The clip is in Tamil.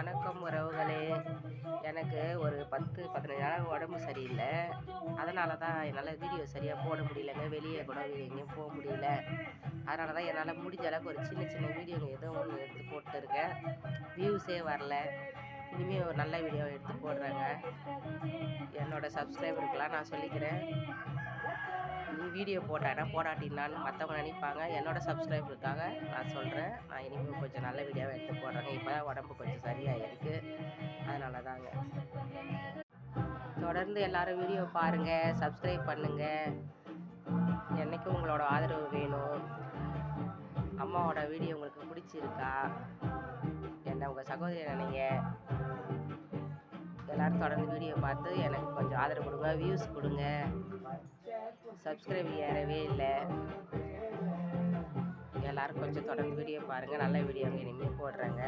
வணக்கம் உறவுகளே. எனக்கு ஒரு பத்து பதினஞ்சு நாள் உடம்பு சரியில்லை. அதனால தான் என்னால் வீடியோ சரியாக போட முடியலங்க. வெளியே கூட எங்கேயும் போக முடியல. அதனால தான் என்னால் முடிஞ்ச அளவுக்கு ஒரு சின்ன சின்ன வீடியோங்க ஏதோ ஒன்று எடுத்து போட்டுருக்கேன். வியூஸே வரல. இனிமேல் ஒரு நல்ல வீடியோ எடுத்து போடுறேங்க. என்னோடய சப்ஸ்கிரைபருக்கெலாம் நான் சொல்லிக்கிறேன். வீடியோ போட்டானா போடாட்டினான்னு மற்றவங்க நினைப்பாங்க. என்னோடய சப்ஸ்கிரைபருக்காக நான் சொல்கிறேன் நான் இனிமேல் கொஞ்சம் நல்ல வீடியோவை எடுத்து போடுறேங்க இப்போ தான் உடம்பு கொஞ்சம் சரியாக இருக்குது அதனால தாங்க தொடர்ந்து எல்லாரும் வீடியோ பாருங்கள் சப்ஸ்கிரைப் பண்ணுங்கள் என்றைக்கும் உங்களோட ஆதரவு வேணும். அம்மாவோட வீடியோ உங்களுக்கு பிடிச்சிருக்கா? என்ன உங்கள் சகோதரி நினைங்க எல்லோரும் தொடர்ந்து வீடியோ பார்த்து எனக்கு கொஞ்சம் ஆதரவு கொடுங்க வியூஸ் கொடுங்க. சப்ஸ்கிரைப் ஏறவே இல்லை. எல்லோரும் கொஞ்சம் தொடர்ந்து வீடியோ பாருங்கள் நல்ல வீடியோ இனிமேல் போடுறேங்க.